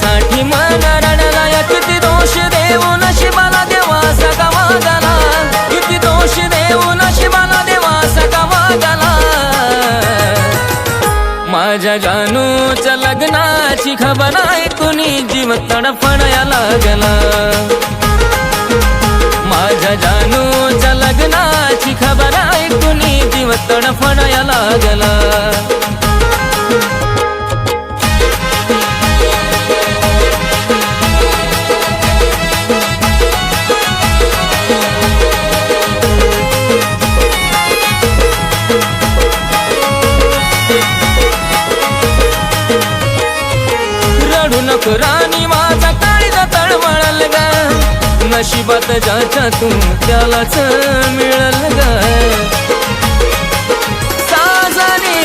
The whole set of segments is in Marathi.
साठी घडला मन रडला या किती दोष देऊ नशिबाला देवा सका वागला किती दोष देऊ नशिबाला देवा सका वागला माझ्या जानूच्या लग्नाची खबर आहे कुणी जीव तडफडाया लागला. माझ्या जानूच्या लग्नाची खबर आहे कुणी जीव तडफडाया लागला. रडू राणी माझा काळीचा तळमळल ग. नशिबात ज्याच्या तू त्यालाच मिळल ग. साजाने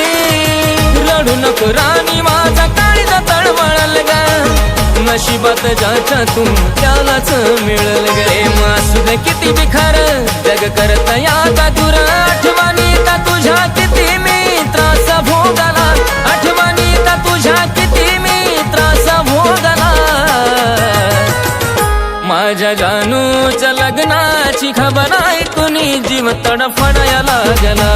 रडू नको राणी माझा काळीचा तळमळल ग. नशिबात ज्याच्या तू त्यालाच मिळल ग. रे मासुद किती बिखार जग करत या का दूर आठवणी का तुझ्या किती मी जीव तडफडाया लागला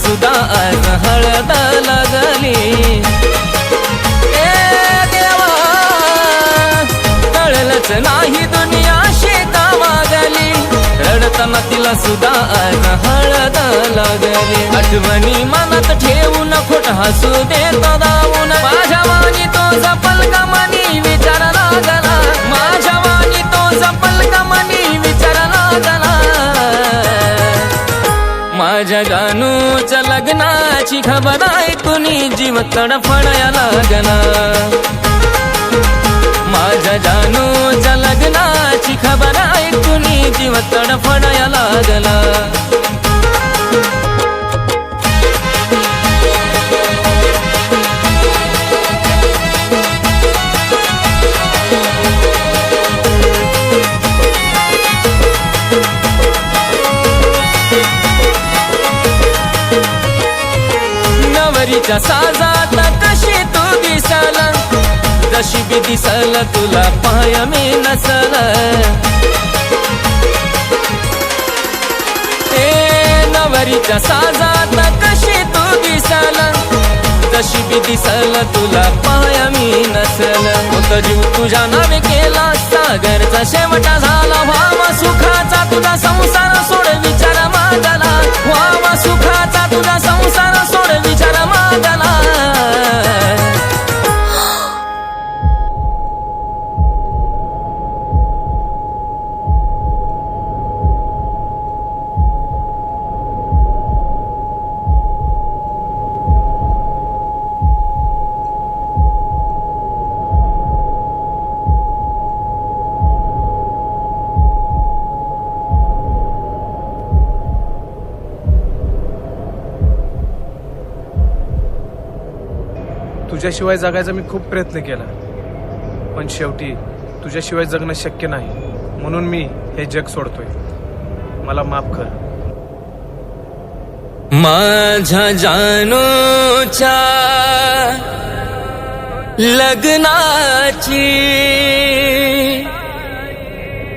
सुद्धा आज हळद लागली. ए देवा कळलंच नाही दुनिया शेता मागली. रडताना तिला सुद्धा आज हळद लागली. आठवणी मनात ठेवून खोट हसू देत दावून माझ्या वाणी तो जपल माझ्या जानूच्या लग्नाची खबर ऐकूनी जीव तडफडाया लागना माझ्या जानूच्या लग्ना नवरीच्या साजात कशी तू दिसाला? जशी बी दिसल तुला पाय मी नसल. ए नवरीच्या साजात कशी तू दिसल? जशी बी दिसल तुला पाय मी नसल. होत जीव तुझ्या नावे केला सागरचा शेवटा झाला व्हावा सुखाचा तुझा संसार. तुझ्याशिवाय जगायचा मी खूप प्रयत्न केला. पण शेवटी तुझ्याशिवाय जगणं शक्य नाही. म्हणून मी हे जग सोडतोय. मला माफ कर. माझ्या जानूच्या लग्नाची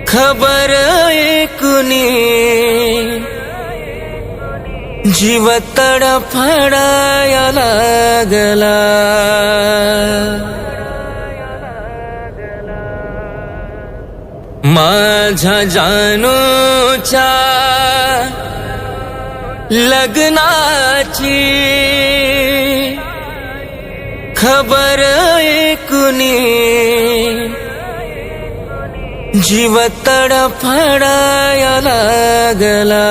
खबर ऐकुनी जीव तडफडाया लागला. माझ्या जानूच्या लग्नाची खबर ऐकुनी जीव तडफडाया लागला.